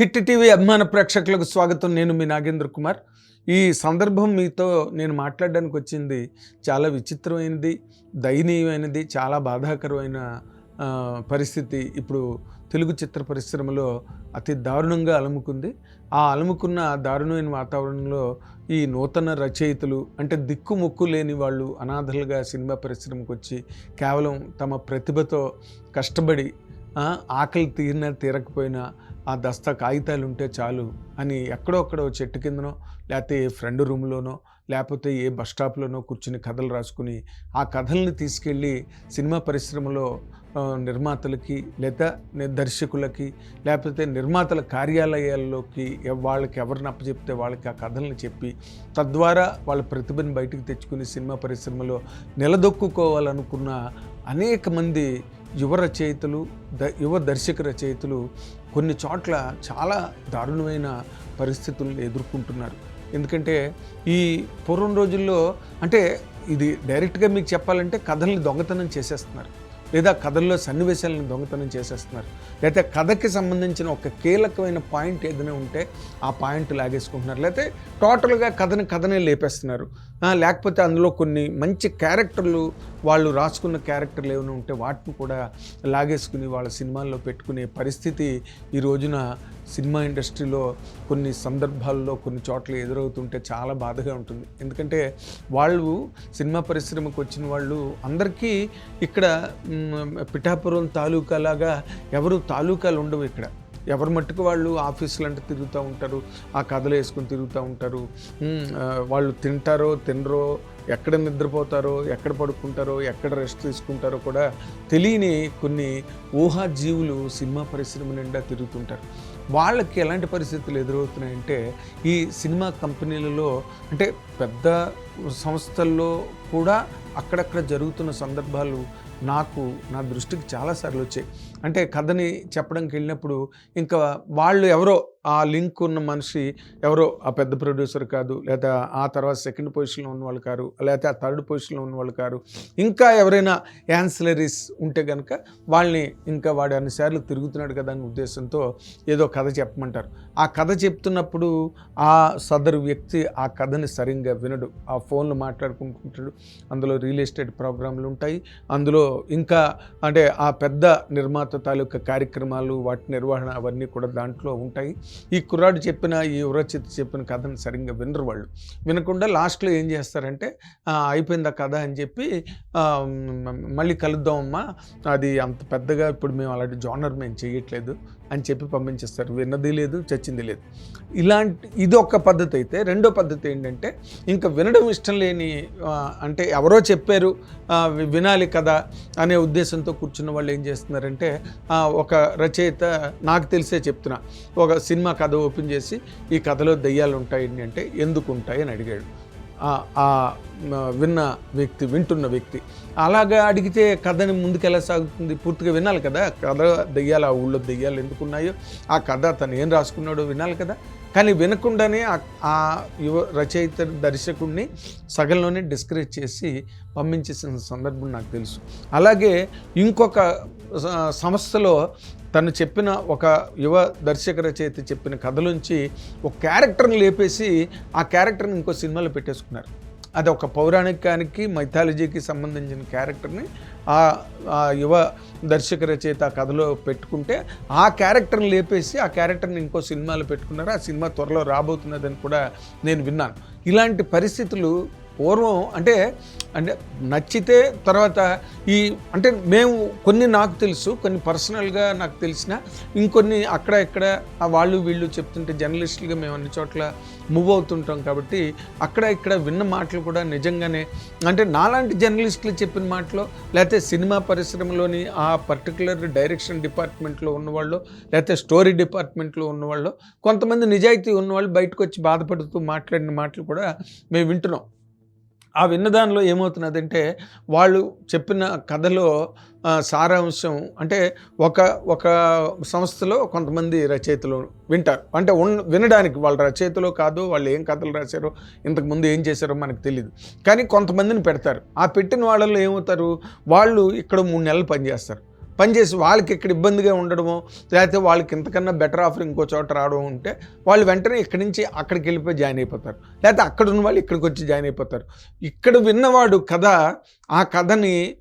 Hit TV అభిమాన ప్రేక్షకులకు స్వాగతం. నేను మీ నాగేంద్ర కుమార్. ఈ సందర్భం మీతో నేను మాట్లాడడానికి వచ్చింది చాలా విచిత్రమైనది దయనీయమైనది చాలా బాధాకరమైన పరిస్థితి. ఇప్పుడు తెలుగు చిత్ర పరిశ్రమలో అతి దారుణంగా అలముకుంది. ఆ అలముకున్న దారుణమైన వాతావరణంలో ఈ నూతన రచయితలు అంటే దిక్కుముక్కు లేని వాళ్ళు అనాథలుగా సినిమా పరిశ్రమకు వచ్చి కేవలం తమ ప్రతిభతో కష్టపడి ఆకలి తీరినా తీరకపోయినా ఆ దస్తా కాగితాలు ఉంటే చాలు అని ఎక్కడో అక్కడో చెట్టు కిందనో లేకపోతే ఏ ఫ్రెండ్ రూమ్లోనో లేకపోతే ఏ బస్ స్టాప్లోనో కూర్చుని కథలు రాసుకుని ఆ కథల్ని తీసుకెళ్ళి సినిమా పరిశ్రమలో నిర్మాతలకి లేదా ని- దర్శకులకి లేకపోతే నిర్మాతల కార్యాలయాల్లోకి వాళ్ళకి ఎవరిని అప్పచెప్తే వాళ్ళకి ఆ కథల్ని చెప్పి తద్వారా వాళ్ళ ప్రతిభను బయటికి తెచ్చుకుని సినిమా పరిశ్రమలో నిలదొక్కుకోవాలనుకున్న అనేక మంది యువ రచయితలు ద యువ దర్శక రచయితలు కొన్ని చోట్ల చాలా దారుణమైన పరిస్థితులను ఎదుర్కొంటున్నారు. ఎందుకంటే ఈ పూర్వం రోజుల్లో అంటే ఇది డైరెక్ట్గా మీకు చెప్పాలంటే కథల్ని దొంగతనం చేసేస్తున్నారు. లేదా కథల్లో సన్నివేశాలను దొంగతనం చేసేస్తున్నారు. లేకపోతే కథకి సంబంధించిన ఒక కీలకమైన పాయింట్ ఏదైనా ఉంటే ఆ పాయింట్ లాగేసుకుంటున్నారు. లేకపోతే టోటల్గా కథని కథనే లేపేస్తున్నారు. లేకపోతే అందులో కొన్ని మంచి క్యారెక్టర్లు వాళ్ళు రాసుకున్న క్యారెక్టర్లు ఏమైనా ఉంటే వాటిని కూడా లాగేసుకుని వాళ్ళ సినిమాల్లో పెట్టుకునే పరిస్థితి ఈ రోజున సినిమా ఇండస్ట్రీలో కొన్ని సందర్భాల్లో కొన్ని చోట్ల ఎదురవుతుంటే చాలా బాధగా ఉంటుంది. ఎందుకంటే వాళ్ళు సినిమా పరిశ్రమకు వచ్చిన వాళ్ళు అందరికీ ఇక్కడ పిఠాపురం తాలూకాలాగా ఎవరు తాలూకాలు ఉండవు ఇక్కడ. ఎవరి మట్టుకు వాళ్ళు ఆఫీసులు అంటే తిరుగుతూ ఉంటారు ఆ కథలు వేసుకుని తిరుగుతూ ఉంటారు. వాళ్ళు తింటారో తినరో ఎక్కడ నిద్రపోతారో ఎక్కడ పడుకుంటారో ఎక్కడ రెస్ట్ తీసుకుంటారో కూడా తెలియని కొన్ని ఊహాజీవులు సినిమా పరిశ్రమ నిండా తిరుగుతుంటారు. వాళ్ళకి ఎలాంటి పరిస్థితులు ఎదురవుతున్నాయంటే ఈ సినిమా కంపెనీలలో అంటే పెద్ద సంస్థల్లో కూడా అక్కడక్కడ జరుగుతున్న సందర్భాలు నాకు నా దృష్టికి చాలాసార్లు వచ్చాయి. అంటే కథని చెప్పడానికి వెళ్ళినప్పుడు ఇంకా వాళ్ళు ఎవరో ఆ లింక్ ఉన్న మనిషి ఎవరో ఆ పెద్ద ప్రొడ్యూసర్ కాదు లేదా ఆ తర్వాత సెకండ్ పొజిషన్లో ఉన్న వాళ్ళు కారు లేకపోతే ఆ థర్డ్ పొజిషన్లో ఉన్న వాళ్ళు కారు. ఇంకా ఎవరైనా యాన్సిలరీస్ ఉంటే కనుక వాళ్ళని ఇంకా వాడు అన్నిసార్లు తిరుగుతున్నాడు కదా అనే ఉద్దేశంతో ఏదో కథ చెప్పమంటారు. ఆ కథ చెప్తున్నప్పుడు ఆ సదరు వ్యక్తి ఆ కథని సరిగ్గా వినడు. ఆ ఫోన్లు మాట్లాడుకుంటుంటాడు. అందులో రియల్ ఎస్టేట్ ప్రోగ్రాంలు ఉంటాయి. అందులో ఇంకా అంటే ఆ పెద్ద నిర్మాత తాలూకా కార్యక్రమాలు వాటి నిర్వహణ అవన్నీ కూడా దాంట్లో ఉంటాయి. ఈ కుర్రాడు చెప్పిన ఈ ఉరచిత చెప్పిన కథను సరిగ్గా వినరు వాళ్ళు. వినకుండా లాస్ట్లో ఏం చేస్తారంటే అయిపోయింది ఆ కథ అని చెప్పి మళ్ళీ కలుద్దాం మళ్ళీ కలుద్దామమ్మా. అది అంత పెద్దగా ఇప్పుడు మేము అలాంటి జానర్ మేము చేయట్లేదు. అని చెప్పి పంపించేస్తారు. విన్నది లేదు చచ్చింది లేదు. ఇలాంటి ఇది ఒక పద్ధతి అయితే రెండో పద్ధతి ఏంటంటే ఇంకా వినడం ఇష్టం లేని అంటే ఎవరో చెప్పారు వినాలి కదా అనే ఉద్దేశంతో కూర్చున్న వాళ్ళు ఏం చేస్తున్నారంటే ఒక రచయిత నాకు తెలిసే చెప్తున్నా ఒక సినిమా కథ ఓపెన్ చేసి ఈ కథలో దయ్యాలు ఉంటాయండి అంటే ఎందుకు ఉంటాయి అని అడిగాడు. ఆ- విన్న వ్యక్తి వింటున్న వ్యక్తి. అలాగా అడిగితే కథని ముందుకెలా సాగుతుంది పూర్తిగా వినాలి కదా. కథ దెయ్యాలు ఆ ఊళ్ళో దెయ్యాలు ఎందుకున్నాయో ఆ కథ తను ఏం రాసుకున్నాడో వినాలి కదా. కానీ వినకుండానే ఆ- యువ రచయిత దర్శకుడిని సగంలోనే డిస్కరేజ్ చేసి పంపించేసిన సందర్భం నాకు తెలుసు. అలాగే ఇంకొక సంస్థలో తను చెప్పిన ఒక యువ దర్శక రచయిత చెప్పిన కథలోంచి ఒక క్యారెక్టర్ని లేపేసి ఆ క్యారెక్టర్ని ఇంకో సినిమాలో పెట్టేసుకున్నారు. అది ఒక పౌరాణికానికి మైథాలజీకి సంబంధించిన క్యారెక్టర్ని ఆ ఆ యువ దర్శక రచయిత ఆ కథలో పెట్టుకుంటే ఆ క్యారెక్టర్ని లేపేసి ఆ క్యారెక్టర్ని ఇంకో సినిమాలో పెట్టుకున్నారు. ఆ సినిమా త్వరలో రాబోతున్నదని కూడా నేను విన్నాను. ఇలాంటి పరిస్థితులు పూర్వం అంటే అంటే నచ్చితే తర్వాత ఈ అంటే మేము కొన్ని నాకు తెలుసు కొన్ని పర్సనల్గా నాకు తెలిసిన ఇంకొన్ని అక్కడ ఇక్కడ వాళ్ళు వీళ్ళు చెప్తుంటే జర్నలిస్టులుగా మేము అన్ని చోట్ల మూవ్ అవుతుంటాం కాబట్టి అక్కడ ఇక్కడ విన్న మాటలు కూడా నిజంగానే అంటే నాలాంటి జర్నలిస్టులు చెప్పిన మాటలు లేకపోతే సినిమా పరిశ్రమలోని ఆ పర్టికులర్ డైరెక్షన్ డిపార్ట్మెంట్లో ఉన్నవాళ్ళు లేకపోతే స్టోరీ డిపార్ట్మెంట్లో ఉన్నవాళ్ళు కొంతమంది నిజాయితీ ఉన్నవాళ్ళు బయటకు వచ్చి బాధపడుతూ మాట్లాడిన మాటలు కూడా మేము వింటున్నాం. ఆ విన్నదానిలో ఏమవుతున్నదంటే వాళ్ళు చెప్పిన కథలో సారాంశం అంటే ఒక ఒక సంస్థలో కొంతమంది రచయితలు వింటారు. అంటే ఉన్ వినడానికి వాళ్ళ రచయితలో కాదు వాళ్ళు ఏం కథలు రాశారో ఇంతకుముందు ఏం చేశారో మనకు తెలియదు కానీ కొంతమందిని పెడతారు. ఆ పెట్టిన వాళ్ళలో ఏమవుతారు? వాళ్ళు ఇక్కడ మూడు నెలలు పనిచేస్తారు. పనిచేసి వాళ్ళకి ఇక్కడ ఇబ్బందిగా ఉండడమో లేకపోతే వాళ్ళకి ఇంతకన్నా బెటర్ ఆఫర్ ఇంకో చోట రావడం ఉంటే వాళ్ళు వెంటనే ఇక్కడి నుంచి అక్కడికి వెళ్ళిపోయి జాయిన్ అయిపోతారు. లేకపోతే అక్కడ ఉన్న వాళ్ళు ఇక్కడికి వచ్చి జాయిన్ అయిపోతారు. ఇక్కడ విన్నవాడు కథ ఆ కథని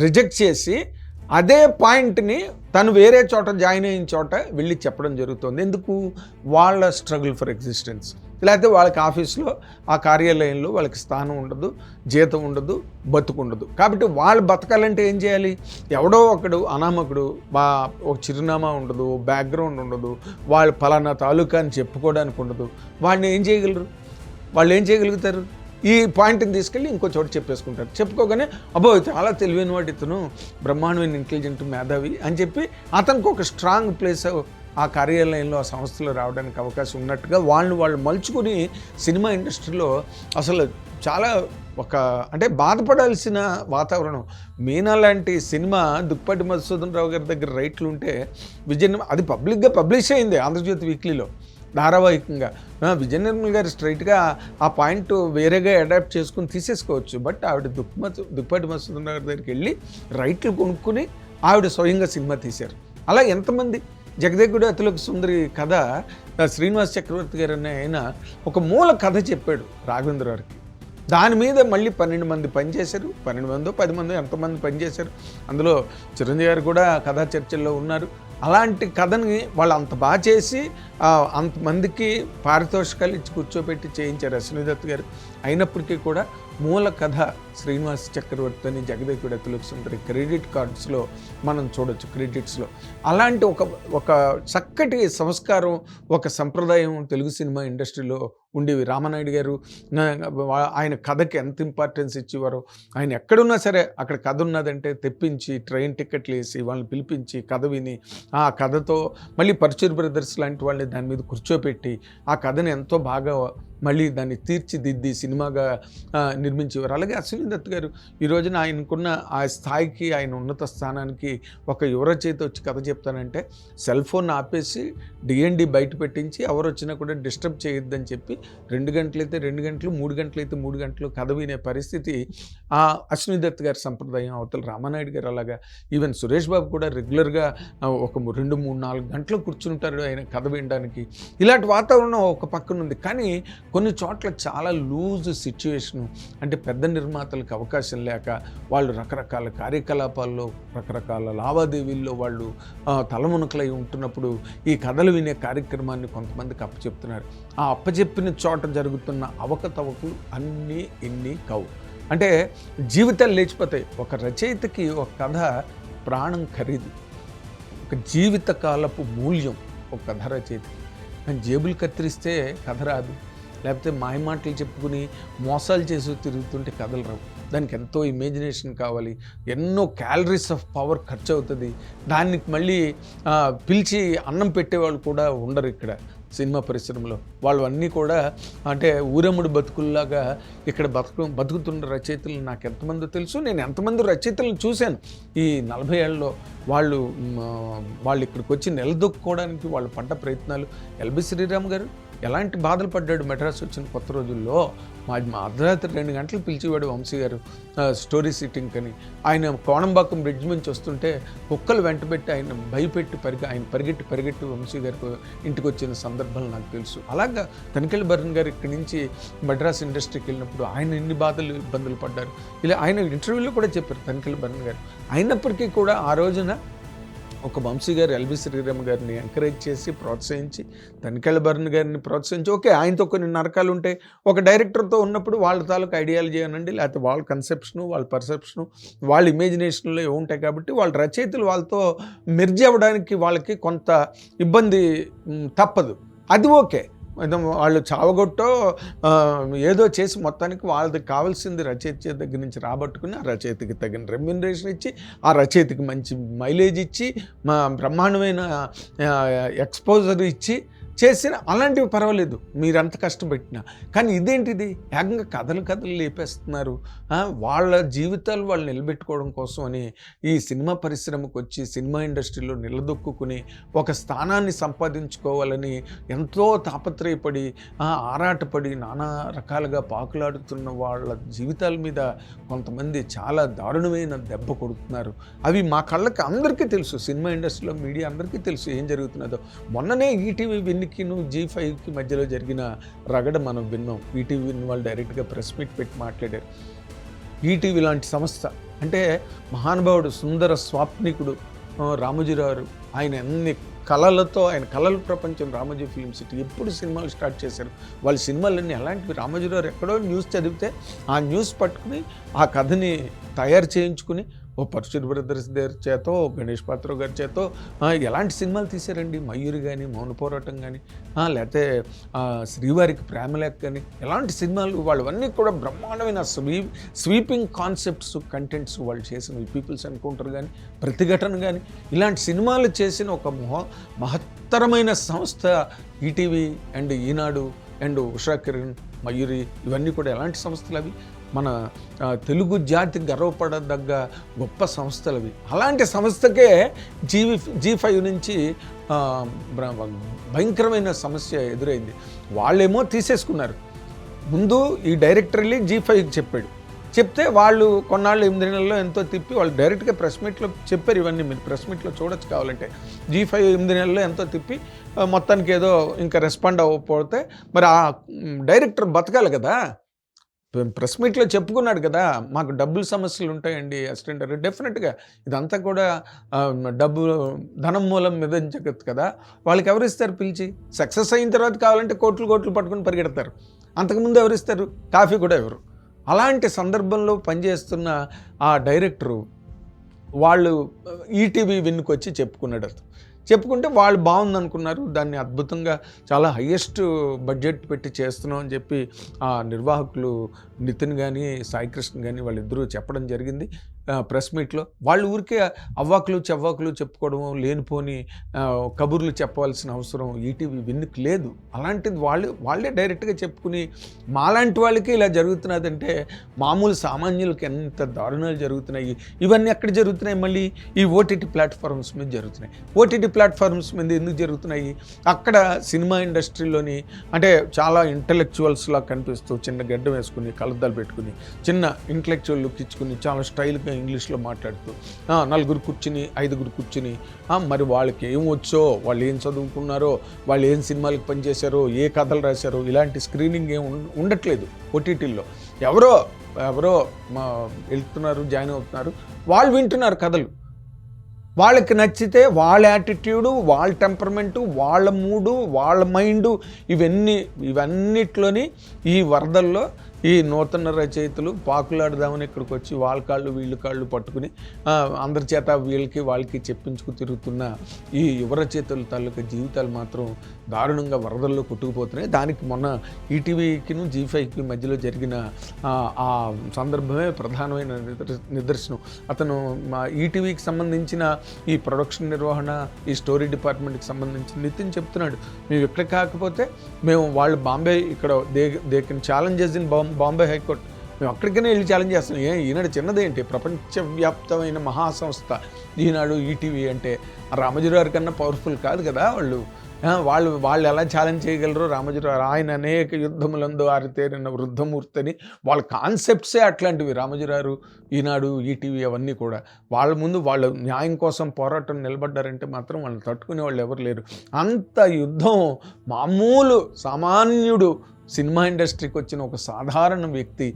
రిజెక్ట్ చేసి అదే పాయింట్ని తను వేరే చోట జాయిన్ అయిన చోట వెళ్ళి చెప్పడం జరుగుతుంది. ఎందుకు? వాళ్ళ స్ట్రగుల్ ఫర్ ఎగ్జిస్టెన్స్ లేకపోతే వాళ్ళకి ఆఫీస్లో ఆ కార్యాలయంలో వాళ్ళకి స్థానం ఉండదు జీతం ఉండదు బతుకు ఉండదు. కాబట్టి వాళ్ళు బతకాలంటే ఏం చేయాలి? ఎవడో ఒకడు అనామకుడు మా ఒక చిరునామా ఉండదు బ్యాక్గ్రౌండ్ ఉండదు వాళ్ళు పలానా తాలూకా అని చెప్పుకోవడానికి ఉండదు. వాళ్ళని ఏం చేయగలరు? వాళ్ళు ఏం చేయగలుగుతారు? ఈ పాయింట్ని తీసుకెళ్ళి ఇంకో చోట చెప్పేసుకుంటారు. చెప్పుకోగానే అబ్బో చాలా తెలివైన వాడు ఇతను బ్రహ్మాండమైన ఇంటెలిజెంట్ మేధావి అని చెప్పి అతనికి ఒక స్ట్రాంగ్ ప్లేస్ ఆ కార్యాలయంలో ఆ సంస్థలో రావడానికి అవకాశం ఉన్నట్టుగా వాళ్ళని వాళ్ళు మలుచుకుని సినిమా ఇండస్ట్రీలో అసలు చాలా ఒక అంటే బాధపడాల్సిన వాతావరణం. మీనా లాంటి సినిమా దుప్పటి మధుసూదన్ రావు గారి దగ్గర రైట్లు ఉంటే విజయ్ అది పబ్లిక్గా పబ్లిష్ అయింది ఆంధ్రజ్యోతి వీక్లీలో ధారావాహికంగా. విజయ నిర్మల్ గారు స్ట్రైట్గా ఆ పాయింట్ వేరేగా అడాప్ట్ చేసుకుని తీసేసుకోవచ్చు. బట్ ఆవిడ దుక్మత్ దుప్పటి మసూదన్ రావు గారి దగ్గరికి వెళ్ళి రైట్లు కొనుక్కుని ఆవిడ స్వయంగా సినిమా తీశారు. అలా ఎంతమంది జగదేగుడు అతిలోక సుందరి కథ శ్రీనివాస్ చక్రవర్తి గారు అనే ఆయన ఒక మూల కథ చెప్పాడు రాఘవేంద్ర గారికి. దాని మీద మళ్ళీ పన్నెండు మంది పనిచేశారు. పన్నెండు మందో పది మందో ఎంతమంది పనిచేశారు? అందులో చిరంజీవి గారు కూడా కథా చర్చల్లో ఉన్నారు. అలాంటి కథని వాళ్ళు అంత బాగా చేసి అంతమందికి పారితోషికాలు ఇచ్చి కూర్చోబెట్టి చేయించారు అశ్వినిదత్ గారు. అయినప్పటికీ కూడా మూల కథ శ్రీనివాస్ చక్రవర్తి అని జగదేకుడు సుందరి క్రెడిట్ కార్డ్స్లో మనం చూడొచ్చు క్రెడిట్స్లో. అలాంటి ఒక ఒక చక్కటి సంస్కారం ఒక సంప్రదాయం తెలుగు సినిమా ఇండస్ట్రీలో ఉండేవి. రామనాయుడు గారు ఆయన కథకి ఎంత ఇంపార్టెన్స్ ఇచ్చేవారో ఆయన ఎక్కడున్నా సరే అక్కడ కథ ఉన్నదంటే తెప్పించి ట్రైన్ టికెట్లు వేసి వాళ్ళని పిలిపించి కథ విని ఆ కథతో మళ్ళీ పర్చూర్ బ్రదర్స్ లాంటి వాళ్ళని దాని మీద కూర్చోపెట్టి ఆ కథని ఎంతో బాగా మళ్ళీ దాన్ని తీర్చిదిద్ది సినిమాగా నిర్మించేవారు. అలాగే అశ్విని దత్ గారు ఈ రోజున ఆయనకున్న ఆ స్థాయికి ఆయన ఉన్నత స్థానానికి ఒక యువ వచ్చి కథ చెప్తానంటే సెల్ ఫోన్ ఆపేసి డిఎన్డి బయట పెట్టించి ఎవరు వచ్చినా కూడా డిస్టర్బ్ చేయొద్దని చెప్పి రెండు గంటలైతే రెండు గంటలు మూడు గంటలైతే మూడు గంటలు కథ వినే పరిస్థితి ఆ అశ్విని దత్ గారి సంప్రదాయం అవతల రామానాయుడు గారు అలాగా. ఈవెన్ సురేష్ బాబు కూడా రెగ్యులర్గా ఒక రెండు మూడు నాలుగు గంటలు కూర్చుంటారు ఆయన కథ వినడానికి. ఇలాంటి వాతావరణం ఒక పక్కన ఉంది. కానీ కొన్ని చోట్ల చాలా లూజ్ సిచ్యువేషను అంటే పెద్ద నిర్మాతలకు అవకాశం లేక వాళ్ళు రకరకాల కార్యకలాపాల్లో రకరకాల లావాదేవీల్లో వాళ్ళు తలమునకలై ఉంటున్నప్పుడు ఈ కథలు వినే కార్యక్రమాన్ని కొంతమందికి అప్పచెప్తున్నారు. ఆ అప్పచెప్పిన చోట జరుగుతున్న అవకతవకలు అన్నీ ఇన్ని కావు అంటే జీవితాలు లేచిపోతాయి. ఒక రచయితకి ఒక కథ ప్రాణం ఖరీదు. ఒక జీవితకాలపు మూల్యం ఒక కథ రచయితకి. కానీ జేబులు కత్తిరిస్తే కథ రాదు. లేకపోతే మాయమాటలు చెప్పుకుని మోసాలు చేసి తిరుగుతుంటే కథలు రావు. దానికి ఎంతో ఇమేజినేషన్ కావాలి ఎన్నో క్యాలరీస్ ఆఫ్ పవర్ ఖర్చు అవుతుంది. దానికి మళ్ళీ పిలిచి అన్నం పెట్టేవాళ్ళు కూడా ఉండరు ఇక్కడ సినిమా పరిశ్రమలో. వాళ్ళు అన్నీ కూడా అంటే ఊరమ్ముడు బతుకుల్లాగా ఇక్కడ బతుకు బతుకుతున్న రచయితలు నాకు ఎంతమందో తెలుసు నేను ఎంతమంది రచయితలను చూశాను. ఈ నలభై ఏళ్ళలో వాళ్ళు వాళ్ళు ఇక్కడికి వచ్చి నిలదొక్కుకోవడానికి వాళ్ళు పడ్డ ప్రయత్నాలు. ఎల్బి శ్రీరామ్ గారు ఎలాంటి బాధలు పడ్డాడు మెడ్రాస్ వచ్చిన కొత్త రోజుల్లో? మా మా అర్ధరాత్రి రెండు గంటలు పిలిచేవాడు వంశీ గారు స్టోరీ సిట్టింగ్ అని. ఆయన కోణంబాకం బ్రిడ్జ్ నుంచి వస్తుంటే కుక్కలు వెంటబెట్టి ఆయన భయపెట్టి పరిగె ఆయన పరిగెట్టి పరిగెట్టి వంశీ గారికి ఇంటికి వచ్చిన సందర్భాలు నాకు తెలుసు. అలాగా తనికెళ్ళి భరణ్ గారు ఇక్కడి నుంచి మద్రాస్ ఇండస్ట్రీకి వెళ్ళినప్పుడు ఆయన ఎన్ని బాధలు ఇబ్బందులు పడ్డారు? ఇలా ఆయన ఇంటర్వ్యూలో కూడా చెప్పారు తనికెళ్ళి భరణ్ గారు. అయినప్పటికీ కూడా ఆ రోజున ఒక వంశీ గారు ఎల్వి శ్రీరామ్ గారిని ఎంకరేజ్ చేసి ప్రోత్సహించి తనికెళ్ళ భరణ్ గారిని ప్రోత్సహించి ఓకే ఆయనతో కొన్ని నరకాలు ఉంటాయి ఒక డైరెక్టర్తో ఉన్నప్పుడు వాళ్ళ తాలూకు ఐడియాలజీ అనండి లేకపోతే వాళ్ళ కన్సెప్షను వాళ్ళ పర్సెప్షను వాళ్ళ ఇమేజినేషన్లో ఉంటాయి కాబట్టి వాళ్ళ రచయితలు వాళ్ళతో మెర్జ్ అవ్వడానికి వాళ్ళకి కొంత ఇబ్బంది తప్పదు. అది ఓకే. వాళ్ళు చావగొట్టో ఏదో చేసి మొత్తానికి వాళ్ళకి కావాల్సింది రచయిత దగ్గర నుంచి రాబట్టుకుని ఆ రచయితకి తగిన రెమ్యునరేషన్ ఇచ్చి ఆ రచయితకి మంచి మైలేజ్ ఇచ్చి మా బ్రహ్మాండమైన ఎక్స్పోజర్ ఇచ్చి చేసిన అలాంటివి పర్వాలేదు. మీరంత కష్టపెట్టినా కానీ ఇదేంటిది? ఏకంగా కథలు కథలు లేపేస్తున్నారు. వాళ్ళ జీవితాలు వాళ్ళు నిలబెట్టుకోవడం కోసం అని ఈ సినిమా పరిశ్రమకు వచ్చి సినిమా ఇండస్ట్రీలో నిలదొక్కుని ఒక స్థానాన్ని సంపాదించుకోవాలని ఎంతో తాపత్రయపడి ఆరాటపడి నానా రకాలుగా పాకులాడుతున్న వాళ్ళ జీవితాల మీద కొంతమంది చాలా దారుణమైన దెబ్బ కొడుతున్నారు. అవి మా కళ్ళకి అందరికీ తెలుసు. సినిమా ఇండస్ట్రీలో మీడియా అందరికీ తెలుసు ఏం జరుగుతున్నదో. మొన్ననే ఈటీవీ విన్కిను జీ ఫైవ్కి మధ్యలో జరిగిన రగడ మనం విన్నాం. ఈటీవీ వాళ్ళు డైరెక్ట్గా ప్రెస్ మీట్ పెట్టి మాట్లాడారు. ఈటీవీ లాంటి సంస్థ అంటే మహానుభావుడు సుందర స్వాప్నికుడు రామోజీరావు ఆయన ఎన్ని కళలతో ఆయన కళల ప్రపంచం రామోజీ ఫిల్మ్ సిటీ ఎప్పుడు సినిమాలు స్టార్ట్ చేశారు. వాళ్ళ సినిమాలన్నీ ఎలాంటివి? రామోజీరావు ఎక్కడో న్యూస్ చదివితే ఆ న్యూస్ పట్టుకుని ఆ కథని తయారు చేయించుకుని ఓ పరశుర్ బ్రదర్స్ గారి చేతో ఓ గణేష్ పాత్ర గారి చేతో ఎలాంటి సినిమాలు తీశారండి? మయూరి కానీ మౌన పోరాటం కానీ లేకపోతే శ్రీవారికి ప్రేమలేఖ కానీ ఎలాంటి సినిమాలు వాళ్ళవన్నీ కూడా బ్రహ్మాండమైన స్వీ స్వీపింగ్ కాన్సెప్ట్స్ కంటెంట్స్ వాళ్ళు చేసిన ఈ పీపుల్స్ ఎన్కౌంటర్ కానీ ప్రతిఘటన కానీ ఇలాంటి సినిమాలు చేసిన ఒక మొహ మహత్తరమైన సంస్థ ETV and Eenadu and Usha Kiran Mayuri ఇవన్నీ కూడా ఎలాంటి సంస్థలు అవి? మన తెలుగు జాతి గర్వపడదగ్గ గొప్ప సంస్థలవి. అలాంటి సంస్థకే జీవి జీ ఫైవ్ నుంచి భయంకరమైన సమస్య ఎదురైంది. వాళ్ళేమో తీసేసుకున్నారు. ముందు ఈ డైరెక్టర్ వెళ్ళి జీ ఫైవ్కి చెప్పాడు. చెప్తే వాళ్ళు కొన్నాళ్ళు ఎనిమిది నెలల్లో ఎంతో తిప్పి వాళ్ళు డైరెక్ట్గా ప్రెస్ మీట్లో చెప్పారు ఇవన్నీ మీరు. ప్రెస్ మీట్లో చూడొచ్చు కావాలంటే. జీ ఫైవ్ ఎనిమిది నెలల్లో ఎంతో తిప్పి మొత్తానికి ఏదో ఇంకా రెస్పాండ్ అవ్వకపోతే మరి ఆ డైరెక్టర్ బతకాలి కదా? ప్రెస్ మీట్లో చెప్పుకున్నాడు కదా మాకు డబ్బుల సమస్యలు ఉంటాయండి అసిస్టెంట్ డైరెక్టర్ డెఫినెట్గా ఇదంతా కూడా డబ్బు ధనం మూలం మిదంచగదు కదా. వాళ్ళకి ఎవరు ఇస్తారు పిలిచి? సక్సెస్ అయిన తర్వాత కావాలంటే కోట్లు కోట్లు పట్టుకుని పరిగెడతారు. అంతకుముందు ఎవరు ఇస్తారు? కాఫీ కూడా ఎవరు? అలాంటి సందర్భంలో పనిచేస్తున్న ఆ డైరెక్టరు వాళ్ళు ఈటీవీ విన్నుకొచ్చి వచ్చి చెప్పుకున్నాడు చెప్పుకుంటే వాళ్ళు బాగుంది అనుకున్నారు దాన్ని అద్భుతంగా చాలా హయ్యెస్ట్ బడ్జెట్ పెట్టి చేస్తున్నాం అని చెప్పి ఆ నిర్వాహకులు నితిన్ కానీ సాయికృష్ణ కానీ వాళ్ళిద్దరూ చెప్పడం జరిగింది. ప్రెస్ మీట్లో వాళ్ళు ఊరికే అవ్వాకులు చెవ్వాకులు చెప్పుకోవడం లేనిపోని కబుర్లు చెప్పవలసిన అవసరం ఈటీవీ విన్నికి లేదు. అలాంటిది వాళ్ళు వాళ్ళే డైరెక్ట్గా చెప్పుకుని మాలాంటి వాళ్ళకి ఇలా జరుగుతున్నదంటే మామూలు సామాన్యులకి ఎంత దారుణాలు జరుగుతున్నాయి. ఇవన్నీ ఎక్కడ జరుగుతున్నాయి మళ్ళీ? ఈ ఓటీటీ ప్లాట్ఫామ్స్ మీద జరుగుతున్నాయి. ఓటీటీ ప్లాట్ఫామ్స్ మీద ఎందుకు జరుగుతున్నాయి? అక్కడ సినిమా ఇండస్ట్రీలోని అంటే చాలా ఇంటలెక్చువల్స్లా కనిపిస్తూ చిన్న గడ్డ వేసుకుని కలద్దాలు పెట్టుకుని చిన్న ఇంటలెక్చువల్ లుక్ ఇచ్చుకుని చాలా స్టైల్గా ఇంగ్లీష్లో మాట్లాడుతూ నలుగురు కూర్చుని ఐదుగురు కూర్చుని మరి వాళ్ళకి ఏం వచ్చో వాళ్ళు ఏం చదువుకున్నారో వాళ్ళు ఏం సినిమాలకు పనిచేశారో ఏ కథలు రాశారో ఇలాంటి స్క్రీనింగ్ ఏం ఉండట్లేదు ఓటీటీల్లో. ఎవరో ఎవరో మా వెళ్తున్నారు జాయిన్ అవుతున్నారు వాళ్ళు వింటున్నారు కథలు. వాళ్ళకి నచ్చితే వాళ్ళ యాటిట్యూడు వాళ్ళ టెంపర్మెంటు వాళ్ళ మూడు వాళ్ళ మైండు ఇవన్నీ ఇవన్నిట్లోని ఈ వరదల్లో ఈ నూతన రచయితలు పాకులాడదామని ఇక్కడికి వచ్చి వాళ్ళ కాళ్ళు వీళ్ళ కాళ్ళు పట్టుకుని అందరి చేత వీళ్ళకి వాళ్ళకి చెప్పించుకు తిరుగుతున్న ఈ యువ రచయితల తాలూకా జీవితాలు మాత్రం దారుణంగా వరదల్లో కొట్టుకుపోతున్నాయి. దానికి మొన్న ఈటీవీకిను జీ ఫైవ్కి మధ్యలో జరిగిన ఆ, సందర్భమే ప్రధానమైన నిదర్శనం. అతను మా ఈటీవీకి సంబంధించిన ఈ ప్రొడక్షన్ నిర్వహణ ఈ స్టోరీ డిపార్ట్మెంట్కి సంబంధించి నితిన్ చెప్తున్నాడు. మేము ఇక్కడ కాకపోతే మేము వాళ్ళు బాంబే ఇక్కడ they they can challenges in Bombay Bombay high court. మేము అక్కడికనే వెళ్ళి ఛాలెంజ్ చేస్తున్నాం. ఏ ఈనాడు చిన్నదేంటి? ప్రపంచవ్యాప్తమైన మహాసంస్థ. ఈనాడు ఈటీవీ అంటే ఆ కన్నా పవర్ఫుల్ కాదు కదా వాళ్ళు. వాళ్ళు వాళ్ళు ఎలా ఛాలెంజ్ చేయగలరు రామోజీరావు ఆయన అనేక యుద్ధములందు ఆరితేరిన వృద్ధమూర్తి అని వాళ్ళ కాన్సెప్ట్సే అట్లాంటివి. రామజురారు ఈనాడు ఈటీవీ అవన్నీ కూడా. వాళ్ళ ముందు వాళ్ళు న్యాయం కోసం పోరాటం నిలబడ్డారంటే మాత్రం వాళ్ళని తట్టుకునే వాళ్ళు ఎవరు లేరు. అంత యుద్ధం మామూలు సామాన్యుడు సినిమా ఇండస్ట్రీకి వచ్చిన ఒక సాధారణ వ్యక్తి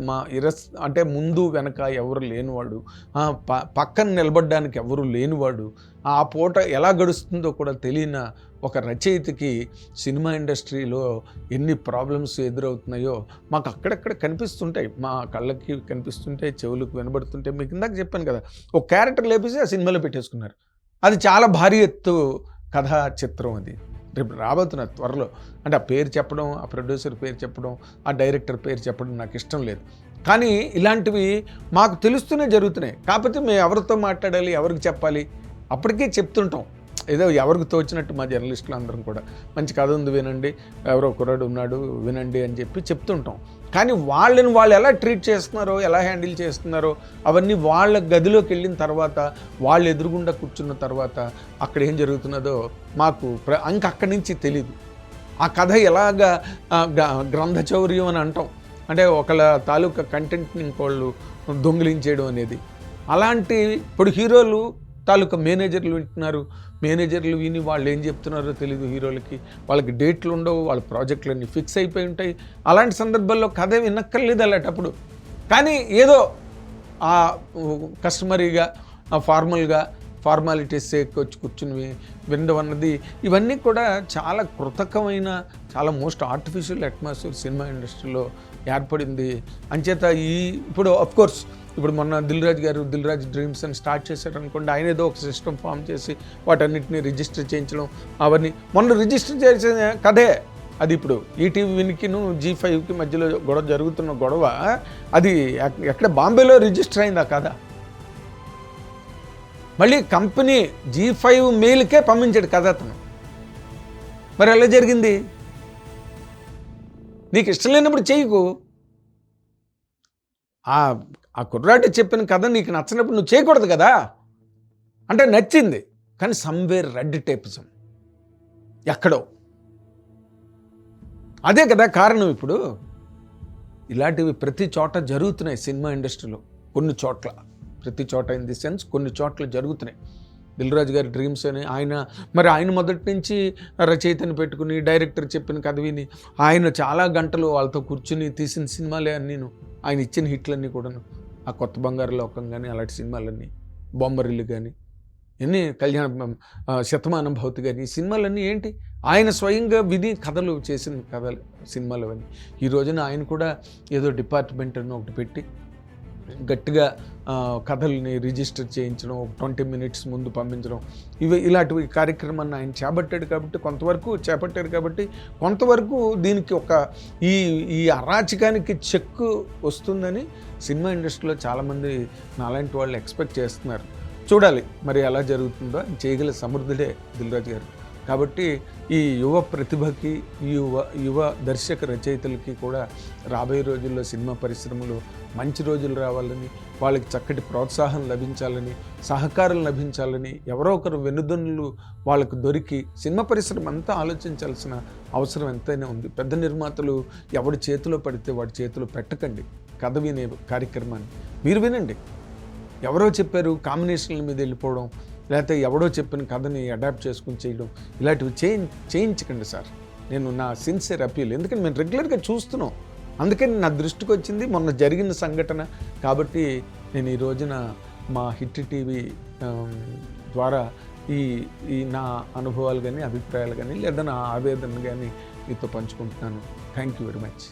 మా ఇరస్ అంటే ముందు వెనక ఎవరు లేనివాడు ప పక్కన నిలబడడానికి ఎవరు లేనివాడు ఆ పూట ఎలా గడుస్తుందో కూడా తెలియని ఒక రచయితకి సినిమా ఇండస్ట్రీలో ఎన్ని ప్రాబ్లమ్స్ ఎదురవుతున్నాయో మాకు అక్కడక్కడ కనిపిస్తుంటాయి. మా కళ్ళకి కనిపిస్తుంటాయి చెవులకు వినబడుతుంటాయి. మీకు ఇందాక చెప్పాను కదా ఒక క్యారెక్టర్ లేపేసి ఆ సినిమాలో పెట్టేసుకున్నారు. అది చాలా భారీ ఎత్తు కథా చిత్రం అది. రేపు రాబోతున్న త్వరలో అంటే ఆ పేరు చెప్పడం ఆ ప్రొడ్యూసర్ పేరు చెప్పడం ఆ డైరెక్టర్ పేరు చెప్పడం నాకు ఇష్టం లేదు. కానీ ఇలాంటివి మాకు తెలుస్తూనే జరుగుతున్నాయి. కాకపోతే మేము ఎవరితో మాట్లాడాలి ఎవరికి చెప్పాలి? అప్పటికే చెప్తుంటాం. ఏదో ఎవరికి తోచినట్టు మా జర్నలిస్టులు అందరం కూడా. మంచి కథ ఉంది వినండి ఎవరో కుర్రాడు ఉన్నాడు వినండి అని చెప్పి చెప్తుంటాం. కానీ వాళ్ళని వాళ్ళు ఎలా ట్రీట్ చేస్తున్నారో ఎలా హ్యాండిల్ చేస్తున్నారో అవన్నీ వాళ్ళ గదిలోకి వెళ్ళిన తర్వాత వాళ్ళు ఎదురుగుండా కూర్చున్న తర్వాత అక్కడ ఏం జరుగుతున్నదో మాకు ప్ర అక్కడి నుంచి తెలియదు ఆ కథ ఎలాగా గ- గ్రంథచౌర్యం అని అంటాం. అంటే ఒకళ్ళ తాలూకా కంటెంట్ని ఇంకోళ్ళు దొంగిలించేయడం అనేది. అలాంటి ఇప్పుడు హీరోలు తాలూకా మేనేజర్లు వింటున్నారు మేనేజర్లు విని వాళ్ళు ఏం చెప్తున్నారో తెలియదు హీరోలకి. వాళ్ళకి డేట్లు ఉండవు వాళ్ళ ప్రాజెక్టులన్నీ ఫిక్స్ అయిపోయి ఉంటాయి. అలాంటి సందర్భాల్లో కథ వినక్కర్లేదు అలాంటప్పుడు. కానీ ఏదో ఆ కస్టమరీగా ఆ ఫార్మల్గా ఫార్మాలిటీస్ వచ్చి కూర్చుని వినడం అన్నది ఇవన్నీ కూడా చాలా కృతకమైన చాలా మోస్ట్ ఆర్టిఫిషియల్ అట్మాస్ఫియర్ సినిమా ఇండస్ట్రీలో ఏర్పడింది. అంచేత ఈ ఇప్పుడు కోర్స్ ఇప్పుడు మొన్న దిల్రాజ్ గారు దిల్రాజ్ డ్రీమ్స్ అని స్టార్ట్ చేశారు అనుకోండి ఆయన ఏదో ఒక సిస్టమ్ ఫామ్ చేసి వాటన్నిటిని రిజిస్టర్ చేయించడం అవన్నీ మొన్న రిజిస్టర్ చేసిన కథే. అది ఇప్పుడు ఈటీవీ జీ ఫైవ్కి మధ్యలో గొడవ జరుగుతున్న గొడవ అది ఎక్కడ బాంబేలో రిజిస్టర్ అయిందా కథ. మళ్ళీ కంపెనీ జీ ఫైవ్ మెయిల్కే పంపించాడు కథ అతను. మరి ఎలా జరిగింది? నీకు ఇష్టం లేనప్పుడు చేయకు. ఆ ఆ కుర్రాటి చెప్పిన కథ నీకు నచ్చినప్పుడు నువ్వు చేయకూడదు కదా? అంటే నచ్చింది కానీ సమ్వేర్ రెడ్ టేపిజం ఎక్కడో. అదే కదా కారణం ఇప్పుడు. ఇలాంటివి ప్రతి చోట జరుగుతున్నాయి సినిమా ఇండస్ట్రీలో కొన్ని చోట్ల. ప్రతి చోట ఇన్ ది సెన్స్ కొన్ని చోట్ల జరుగుతున్నాయి. దిల్రాజు గారి డ్రీమ్స్ అని ఆయన మరి ఆయన మొదటి నుంచి రచయితని పెట్టుకుని డైరెక్టర్ చెప్పిన కథ విని ఆయన చాలా గంటలు వాళ్ళతో కూర్చుని తీసిన సినిమాలే అని నేను ఆయన ఇచ్చిన హిట్లన్నీ కూడాను. ఆ కొత్త బంగారు లోకం కానీ అలాంటి సినిమాలన్నీ బొమ్మరిల్లు కానీ ఎన్ని కళ్యాణ శతమానం భౌతి కానీ ఈ సినిమాలన్నీ ఏంటి? ఆయన స్వయంగా విని కథలు చేసిన కథలు సినిమాలు అవన్నీ. ఈ రోజున ఆయన కూడా ఏదో డిపార్ట్మెంట్ అని ఒకటి పెట్టి గట్టిగా కథల్ని రిజిస్టర్ చేయించడం ఒక ట్వంటీ మినిట్స్ ముందు పంపించడం. ఇవి ఇలాంటివి కార్యక్రమాన్ని ఆయన చేపట్టాడు కాబట్టి కొంతవరకు చేపట్టాడు కాబట్టి కొంతవరకు దీనికి ఒక ఈ ఈ అరాచకానికి చెక్ వస్తుందని సినిమా ఇండస్ట్రీలో చాలామంది నాలాంటి వాళ్ళు ఎక్స్పెక్ట్ చేస్తున్నారు. చూడాలి మరి ఎలా జరుగుతుందో. చేయగల సమర్థుడే దిల్రాజు గారు. కాబట్టి ఈ యువ ప్రతిభకి ఈ యువ యువ దర్శక రచయితలకి కూడా రాబోయే రోజుల్లో సినిమా పరిశ్రమలో మంచి రోజులు రావాలని వాళ్ళకి చక్కటి ప్రోత్సాహం లభించాలని సహకారం లభించాలని ఎవరో ఒకరు వెనుదన్నులు వాళ్ళకు దొరికి సినిమా పరిశ్రమ అంతా ఆలోచించాల్సిన అవసరం ఎంతైనా ఉంది. పెద్ద నిర్మాతలు ఎవడి చేతిలో పడితే వాడి చేతిలో పెట్టకండి. కథ వినే కార్యక్రమాన్ని మీరు వినండి. ఎవరో చెప్పారు కాంబినేషన్ల మీద వెళ్ళిపోవడం లేకపోతే ఎవడో చెప్పిన కథని అడాప్ట్ చేసుకుని చేయడం ఇలాంటివి చేయి చేయించకండి సార్. నేను నా సిన్సియర్ అపీల్ ఎందుకంటే మేము రెగ్యులర్గా చూస్తున్నాం. అందుకని నా దృష్టికి వచ్చింది మొన్న జరిగిన సంఘటన. కాబట్టి నేను ఈ రోజున మా హిట్ టీవీ ద్వారా ఈ ఈ నా అనుభవాలు కానీ అభిప్రాయాలు కానీ లేదా నా ఆవేదన కానీ మీతో పంచుకుంటున్నాను. Thank you very much